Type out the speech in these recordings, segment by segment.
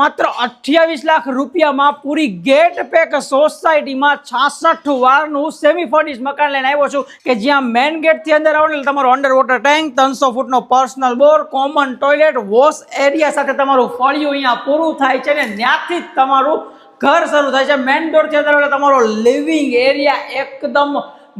માત્ર અઠ્યાવીસ લાખ રૂપિયામાં પૂરી ગેટ પેક સોસાયટીમાં છાસઠ વારનું સેમી ફર્નિશ મકાન લઈને આવ્યો છું કે જ્યાં મેન ગેટથી અંદર આવો એટલે તમારો અંડર વોટર ટેન્ક ત્રણસો ફૂટનો personal bore common toilet wash area સાથે તમારું ફળિયું અહીંયા પૂરું થાય છે ને ત્યાંથી જ તમારું ઘર શરૂ થાય છે. મેન ડોરથી અંદર તમારો લિવિંગ એરિયા એકદમ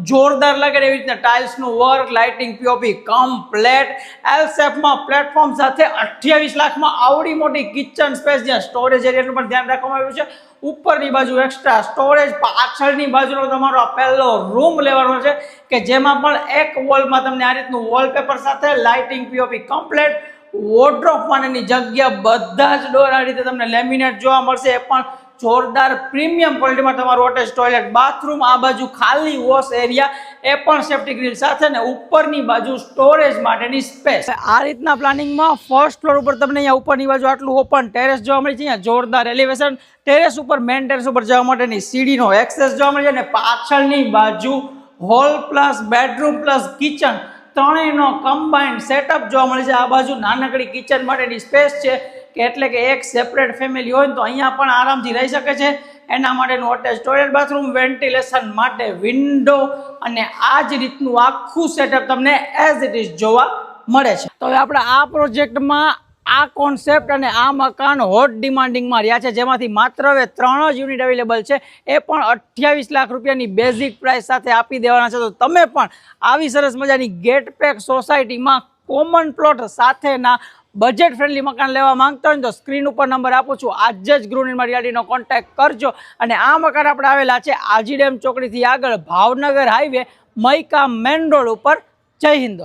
જોરદાર લાગે એવી રીતના ટાઇલ્સનું work lighting POP complete L શેપમાં platform સાથે અઠ્યાવીસ લાખમાં આવડી મોટી કિચન સ્પેસ જ્યાં સ્ટોરેજ એરિયાનું પણ ધ્યાન રાખવામાં આવ્યું છે. ઉપરની બાજુ એક્સ્ટ્રા સ્ટોરેજ પાછળની બાજુનો તમારો આ પહેલો રૂમ લેવાનો છે, કે જેમાં પણ એક વોલમાં તમને આ રીતનું વોલપેપર સાથે લાઇટિંગ પીઓપી કમ્પ્લેટ વોર્ડ્રોપ માટેની જગ્યા બધા જ ડોર આ રીતે તમને લેમિનેટ જોવા મળશે. એ પણ જોરદાર પ્રીમિયમ ક્વોલિટીમાં તમારું અટેચ ટોયલેટ બાથરૂમ આ બાજુ ખાલી વોશ એરિયા એ પણ સેફ્ટી ગ્રીલ સાથે ને ઉપરની બાજુ સ્ટોરેજ માટેની સ્પેસ આ રીતના પ્લાનિંગમાં ફર્સ્ટ ફ્લોર ઉપર તમને અહીંયા ઉપરની બાજુ આટલું ઓપન ટેરેસ જોવા મળે છે. અહીંયા જોરદાર એલિવેશન ટેરેસ ઉપર મેન ટેરેસ ઉપર જવા માટેની સીડીનો એક્સેસ જોવા મળે છે. અને પાછળની બાજુ hall plus bedroom plus kitchen ત્રણેયનો combined setup જોવા મળે છે. આ બાજુ નાનકડી કિચન માટેની સ્પેસ છે, કે એટલે કે એક સેપરેટ ફેમિલી હોય ને તો અહીંયા પણ આરામથી રહી શકે છે. એના માટેનું અટેચ ટોયલેટ બાથરૂમ વેન્ટિલેશન માટે વિન્ડો અને આ જ રીતનું આખું સેટઅપ તમને એઝ ઇટ ઇઝ જોવા મળે છે. તો હવે આપણે આ પ્રોજેક્ટમાં આ કોન્સેપ્ટ અને આ મકાન હોટ ડિમાન્ડિંગમાં રહ્યા છે. જેમાંથી માત્ર હવે ત્રણ જ યુનિટ અવેલેબલ છે. એ પણ અઠ્યાવીસ લાખ રૂપિયાની બેઝિક પ્રાઇસ સાથે આપી દેવાના છે. તો તમે પણ આવી સરસ મજાની ગેટ પેક સોસાયટીમાં કોમન પ્લોટ સાથેના બજેટ ફ્રેન્ડલી મકાન લેવા માંગતા હોય તો સ્ક્રીન ઉપર નંબર આપું છું. આજે જ ગૃહ નિર્માણ યાર્ડીનો કોન્ટેક્ટ કરજો. અને આ મકાન આપણે આવેલા છે આજી ડેમ ચોકડીથી આગળ ભાવનગર હાઈવે મૈકા મેન રોડ ઉપર. જય હિન્દ.